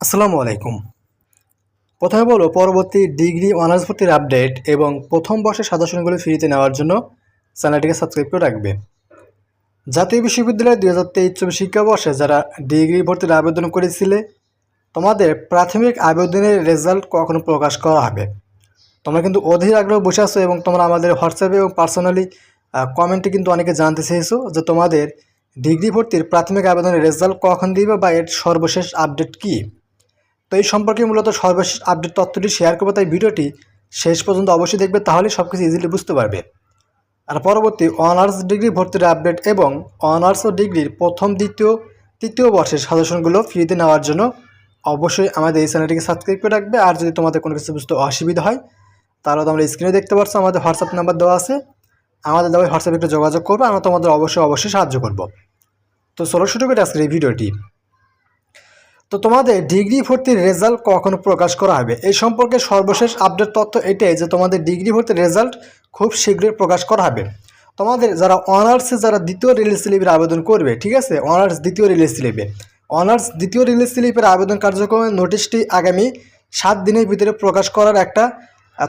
আসসালামু আলাইকুম। প্রথমে বলব, পরবর্তী ডিগ্রি অনার্স ভর্তির আপডেট এবং প্রথম বর্ষের সাজেশনগুলো ফ্রিতে নেওয়ার জন্য চ্যানেলটিকে সাবস্ক্রাইব করে রাখবে। জাতীয় বিশ্ববিদ্যালয় দুই হাজার তেইশ চব্বিশ শিক্ষাবর্ষে যারা ডিগ্রি ভর্তির আবেদন করেছিলে, তোমাদের প্রাথমিক আবেদনের রেজাল্ট কখনো প্রকাশ করা হবে? তোমরা কিন্তু অধীর আগ্রহ বসে আছো এবং তোমরা আমাদের হোয়াটসঅ্যাপে এবং পার্সোনালি কমেন্টে কিন্তু অনেকে জানতে চেয়েছো যে তোমাদের ডিগ্রি ভর্তির প্রাথমিক আবেদনের রেজাল্ট কখন দিবে বা এর সর্বশেষ আপডেট কী? তো এই সম্পর্কে মূলত সর্বশেষ আপডেট তথ্যটি শেয়ার করব, তাই ভিডিওটি শেষ পর্যন্ত অবশ্যই দেখবে, তাহলে সব কিছু ইজিলি বুঝতে পারবে। আর পরবর্তী অনার্স ডিগ্রি ভর্তির আপডেট এবং অনার্স ও ডিগ্রির প্রথম, দ্বিতীয়, তৃতীয় বর্ষের সাজেশনগুলো ফ্রিতে নেওয়ার জন্য অবশ্যই আমাদের এই চ্যানেলটিকে সাবস্ক্রাইব করে রাখবে। আর যদি তোমাদের কোনো কিছু বুঝতে অসুবিধা হয়, তাহলে তোমরা স্ক্রিনে দেখতে পাচ্ছ আমাদের হোয়াটসঅ্যাপ নাম্বার দেওয়া আছে। আমাদের দেওয়া হোয়াটসঅ্যাপে একটু যোগাযোগ করবে, আমরা তোমাদের অবশ্যই অবশ্যই সাহায্য করব। তো চলো শুরু করে আজকের এই ভিডিওটি। তো তোমাদের ডিগ্রি ভর্তির রেজাল্ট কখন প্রকাশ করা হবে? এই সম্পর্কে সর্বশেষ আপডেট তথ্য এটাই যে তোমাদের ডিগ্রি ভর্তির রেজাল্ট খুব শীঘ্রই প্রকাশ করা হবে। তোমাদের যারা অনার্সে যারা দ্বিতীয় রিলিজ স্লিপের আবেদন করবে, ঠিক আছে? অনার্স দ্বিতীয় রিলিজ স্লিপে। অনার্স দ্বিতীয় রিলিজ স্লিপের আবেদন কার্যক্রমের নোটিশটি আগামী সাত দিনের ভিতরে প্রকাশ করার একটা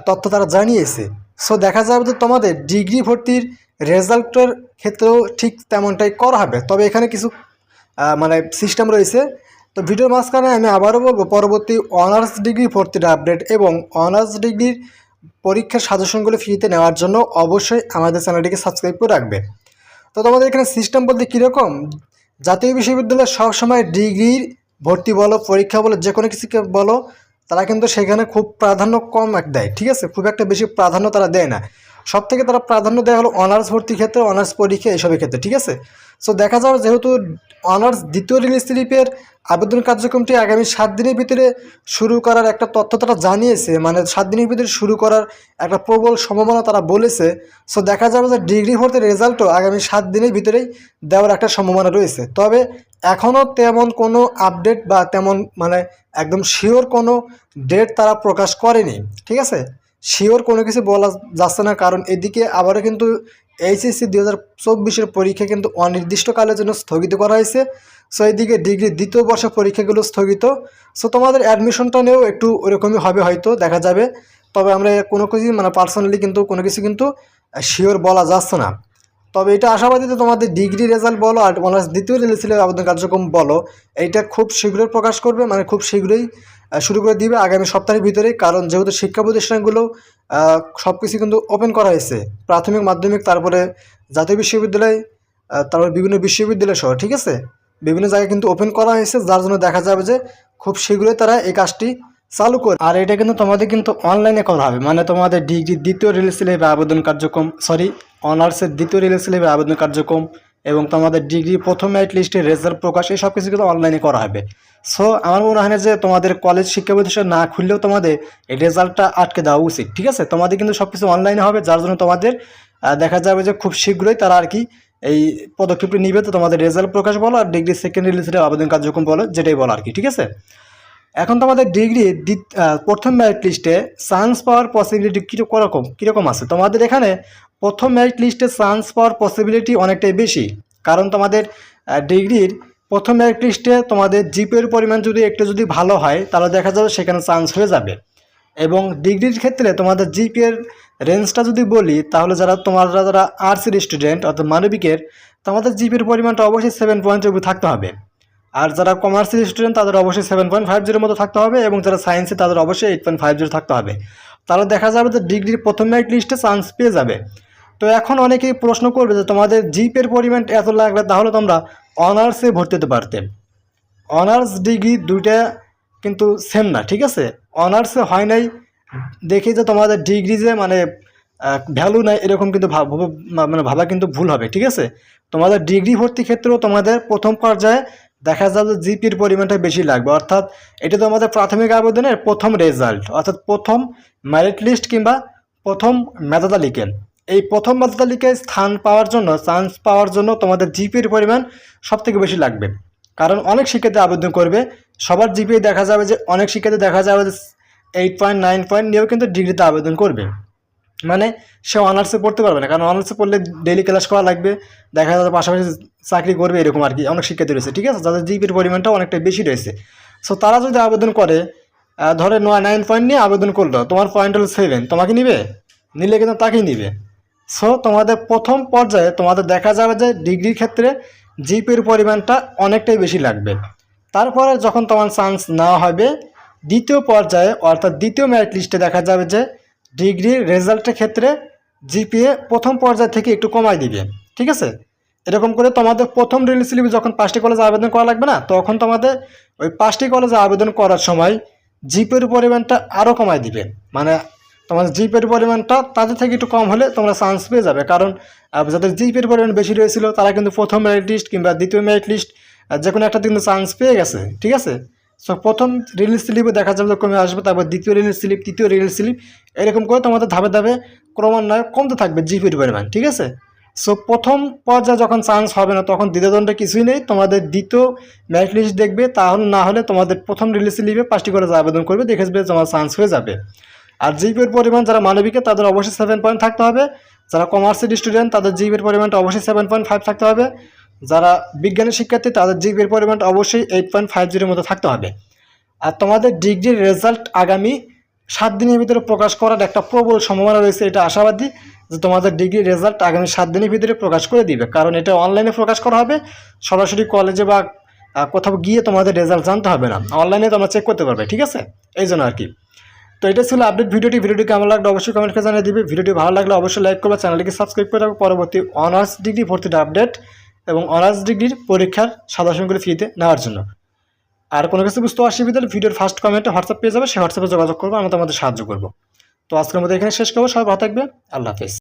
তথ্য তারা জানিয়েছে। সো দেখা যাবে যে তোমাদের ডিগ্রি ভর্তির রেজাল্টের ক্ষেত্রেও ঠিক তেমনটাই করা হবে। তবে এখানে কিছু মানে সিস্টেম রয়েছে। তো ভিডিওর মাঝখানে আমি আবারও বলব, পরবর্তী অনার্স ডিগ্রি ভর্তির আপডেট এবং অনার্স ডিগ্রির পরীক্ষার সাজেশনগুলো ফ্রিতে নেওয়ার জন্য অবশ্যই আমাদের চ্যানেলটিকে সাবস্ক্রাইব করে রাখবে তো তোমাদের এখানে সিস্টেম বলতে কীরকম জাতীয় বিশ্ববিদ্যালয় সবসময় ডিগ্রির ভর্তি বলো, পরীক্ষা বলো, যে কোনো কিছুকে বলো, তারা কিন্তু সেখানে খুব প্রাধান্য কম এক দেয়, ঠিক আছে? খুব একটা বেশি প্রাধান্য তারা দেয় না। সব থেকে তারা প্রাধান্য দেওয়া হলো অনার্স ভর্তির ক্ষেত্রে, অনার্স পরীক্ষা এইসবের ক্ষেত্রে, ঠিক আছে? সো দেখা যাবে যেহেতু অনার্স দ্বিতীয় রিলিজ স্লিপের আবেদন কার্যক্রমটি আগামী সাত দিনের ভিতরে শুরু করার একটা তথ্য তারা জানিয়েছে মানে সাত দিনের ভিতরে শুরু করার একটা প্রবল সম্ভাবনা তারা বলেছে। সো দেখা যাবে যে ডিগ্রি ভর্তির রেজাল্টও আগামী সাত দিনের ভিতরেই দেওয়ার একটা সম্ভাবনা রয়েছে। তবে এখনও তেমন কোনো আপডেট বা তেমন মানে একদম শিওর কোনো ডেট তারা প্রকাশ করেনি, ঠিক আছে? শিওর কোনো কিছু বলা যাচ্ছে না, কারণ এদিকে আবারও কিন্তু এইচএসসি দু হাজার চব্বিশের পরীক্ষা কিন্তু অনির্দিষ্টকালের জন্য স্থগিত করা হয়েছে। সো এইদিকে ডিগ্রি দ্বিতীয় বর্ষের পরীক্ষাগুলো স্থগিত। সো তোমাদের অ্যাডমিশনটা নিয়েও একটু ওরকমই হবে হয়তো, দেখা যাবে। তবে আমরা কোনো কিছুই মানে পার্সোনালি কিন্তু কোনো কিছু কিন্তু শিওর বলা যাচ্ছে না। তবে এটা আশাবাদী তোমাদের ডিগ্রি রেজাল্ট বলো আর অনার্স দ্বিতীয় রিলিজের আবেদন কার্যক্রম বলো, এইটা খুব শীঘ্রই প্রকাশ করবে মানে খুব শীঘ্রই শুরু করে দিবে আগামী সপ্তাহের ভিতরেই কারণ যেহেতু শিক্ষা প্রতিষ্ঠানগুলো সব কিছু কিন্তু ওপেন করা হয়েছে, প্রাথমিক, মাধ্যমিক, তারপরে জাতীয় বিশ্ববিদ্যালয় তারপরে বিভিন্ন বিশ্ববিদ্যালয় সহ, ঠিক আছে? বিভিন্ন জায়গায় কিন্তু ওপেন করা হয়েছে, যার জন্য দেখা যাবে যে খুব শীঘ্রই তারা এই কাজটি চালু করে আর এটা কিন্তু তোমাদের কিন্তু অনলাইনে করা হবে মানে তোমাদের ডিগ্রি দ্বিতীয় রিলিজ আবেদন কার্যক্রম সরি অনার্সের দ্বিতীয় রিলিজ স্লিপে আবেদন কার্যক্রম এবং তোমাদের ডিগ্রি প্রথম মেরিট লিস্টের রেজাল্ট প্রকাশ, এই সব কিছু কিন্তু অনলাইনে করা হবে। সো আমার মনে হয় না যে তোমাদের কলেজ শিক্ষা প্রতিষ্ঠান না খুললেও তোমাদের এই রেজাল্টটা আটকে দেওয়া উচিত, ঠিক আছে? তোমাদের কিন্তু সব কিছু অনলাইনে হবে, যার জন্য তোমাদের দেখা যাবে যে খুব শীঘ্রই তারা আর কি এই পদক্ষেপটি নিবে তো তোমাদের রেজাল্ট প্রকাশ বলো আর ডিগ্রি সেকেন্ড রিলিজের আবেদন কার্যক্রম বলো, যেটাই বলো আর কি, ঠিক আছে? এখন তোমাদের ডিগ্রি প্রথম মেরিট লিস্টে চান্স পাওয়ার পসিবিলিটি কীরকম কীরকম আছে? তোমাদের এখানে প্রথম মেরিট লিস্টে চান্স পাওয়ার পসিবিলিটি অনেকটাই বেশি। কারণ তোমাদের ডিগ্রির প্রথম মেরিট লিস্টে তোমাদের জিপের পরিমাণ যদি একটু যদি ভালো হয়, তাহলে দেখা যাবে সেখানে চান্স হয়ে যাবে। এবং ডিগ্রির ক্ষেত্রে তোমাদের জিপিএর রেঞ্জটা যদি বলি, তাহলে যারা তোমরা যারা আর্টসের স্টুডেন্ট অর্থাৎ মানবিকের, তোমাদের জিপির পরিমাণটা অবশ্যই সেভেন পয়েন্টের উপর থাকতে হবে। আর যারা কমার্সের স্টুডেন্ট তাদের অবশ্যই সেভেন পয়েন্ট ফাইভ জিরোর মতো থাকতে হবে এবং যারা সায়েন্সে তাদের অবশ্যই এইট পয়েন্ট ফাইভ জিরো থাকতে হবে। তাহলে দেখা যাবে যে ডিগ্রির প্রথম মেরিট লিস্টে চান্স পেয়ে যাবে। তো এখন অনেকেই প্রশ্ন করবে যে তোমাদের জিপের পরিমাণ এত লাগলে তাহলে তোমরা অনার্সে ভর্তি হতে পারতে। অনার্স ডিগ্রি দুইটা কিন্তু সেম না, ঠিক আছে? অনার্সে হয় নাই, দেখি যে তোমাদের ডিগ্রি যে মানে ভ্যালু নাই, এরকম কিন্তু মানে ভাবা কিন্তু ভুল হবে, ঠিক আছে? তোমাদের ডিগ্রি ভর্তি ক্ষেত্রেও তোমাদের প্রথম পর্যায়ে দেখা যাবে জিপির পরিমাণটা বেশি লাগবে। অর্থাৎ এটা তোমাদের প্রাথমিক আবেদনের প্রথম রেজাল্ট অর্থাৎ প্রথম মেরিট লিস্ট কিংবা প্রথম মেধা তালিকা। এই প্রথম মেধা তালিকায় স্থান পাওয়ার জন্য চান্স পাওয়ার জন্য তোমাদের জিপির পরিমাণ সব থেকে বেশি লাগবে। কারণ অনেক শিক্ষার্থী আবেদন করবে, সবার জিপিএ দেখা যাবে যে, অনেক শিক্ষার্থী দেখা যাবে যে এইট পয়েন্ট নাইন পয়েন্ট নিয়েও কিন্তু ডিগ্রিতে আবেদন করবে। মানে সে অনার্সে পড়তে পারবে না, কারণ অনার্সে পড়লে ডেইলি ক্লাস করা লাগবে, দেখা যাবে পাশাপাশি চাকরি করবে, এরকম আর কি, অনেক শিক্ষার্থী রয়েছে, ঠিক আছে? যাদের জিপির পরিমাণটা অনেকটা বেশি রয়েছে। সো তারা যদি আবেদন করে ধরে নয় নাইন পয়েন্ট নিয়ে আবেদন করল, তোমার পয়েন্ট হলো সেভেন তোমাকে নিবে? নিলে কিন্তু তাকেই নিবে। সো তোমাদের প্রথম পর্যায়ে তোমাদের দেখা যাবে যে ডিগ্রির ক্ষেত্রে জিপির পরিমাণটা অনেকটাই বেশি লাগবে। তারপরে যখন তোমার চান্স নেওয়া হবে, দ্বিতীয় পর্যায়ে অর্থাৎ দ্বিতীয় মেরিট লিস্টে দেখা যাবে যে ডিগ্রির রেজাল্টের ক্ষেত্রে জিপিএ প্রথম পর্যায় থেকে একটু কমাই দিবে। ঠিক আছে? এরকম করে তোমাদের প্রথম রিলিজ স্লিপে যখন পাঁচটি কলেজে আবেদন করা লাগবে না, তখন তোমাদের ওই পাঁচটি কলেজে আবেদন করার সময় জিপের পরিমাণটা আরও কমাই দিবে। মানে তোমাদের জিপের পরিমাণটা তাদের থেকে একটু কম হলে তোমরা চান্স পেয়ে যাবে। কারণ যাদের জিপের পরিমাণ বেশি রয়েছিল, তারা কিন্তু প্রথম মেরিট লিস্ট কিংবা দ্বিতীয় মেরিট লিস্ট যে কোনো একটা কিন্তু চান্স পেয়ে গেছে, ঠিক আছে? সো প্রথম রিলিজ স্লিপে দেখা যাবে কমে আসবে, তারপর দ্বিতীয় রিলিজ স্লিপ তৃতীয় রিলিজ স্লিপ এরকম করে তোমাদের ধাপে ধাপে ক্রমান্বয়ে কমতে থাকবে জিপির পরিমাণ, ঠিক আছে? সো প্রথম পর্যায়ে যখন চান্স হবে না, তখন দ্বিতীয়দণ্ডে কিছুই নেই, তোমাদের দ্বিতীয় মেরিট লিস্ট দেখবে, তাহলে না হলে তোমাদের প্রথম রিলিজ স্লিপে পাঁচটি করে আবেদন করবে, দেখে তোমার চান্স হয়ে যাবে। আর জিপির পরিমাণ যারা মানবিকে তাদের অবশ্যই সেভেন পয়েন্ট থাকতে হবে। যারা কমার্সের স্টুডেন্ট তাদের জিপির পরিমাণটা অবশ্যই সেভেন পয়েন্ট ফাইভ থাকতে হবে। যারা বিজ্ঞানের শিক্ষার্থী, তাদের জিপির পরিমাণটা অবশ্যই এইট পয়েন্ট ফাইভ জিরোর মতো থাকতে হবে। আর তোমাদের ডিগ্রির রেজাল্ট আগামী সাত দিনের ভিতরে প্রকাশ করার একটা প্রবল সম্ভাবনা রয়েছে, এটা আশাবাদী যে তোমাদের ডিগ্রির রেজাল্ট আগামী সাত দিনের ভিতরে প্রকাশ করে দিবে। কারণ এটা অনলাইনে প্রকাশ করা হবে, সরাসরি কলেজে বা কোথাও গিয়ে তোমাদের রেজাল্ট জানতে হবে না। অনলাইনে তোমরা চেক করতে পারবে, ঠিক আছে? এই জন্য আর কি। তো এটা ছিল আপডেট ভিডিওটি। ভিডিওটি কেমন লাগল অবশ্যই কমেন্ট করে জানিয়ে দিবে। ভিডিওটি ভালো লাগলে অবশ্যই লাইক করবে, চ্যানেলটিকে সাবস্ক্রাইব করে রাখবে। পরবর্তী অনার্স ডিগ্রি ভর্তির আপডেট এবং অনার্স ডিগ্রির পরীক্ষার সাধারণগুলি ফিতে নেওয়ার জন্য। আর কোনো কিছু বুঝতে অসুবিধা হলে ভিডিওর ফার্স্ট কমেন্টে হোয়াটসঅ্যাপ পেয়ে যাবে। সেই হোয়াটসঅ্যাপে যোগাযোগ করব, আমি তোমাদের সাহায্য করব। তো আজকের মধ্যে এখানে শেষ করব। সবাই ভালো থাকবে। আল্লাহ হাফেজ।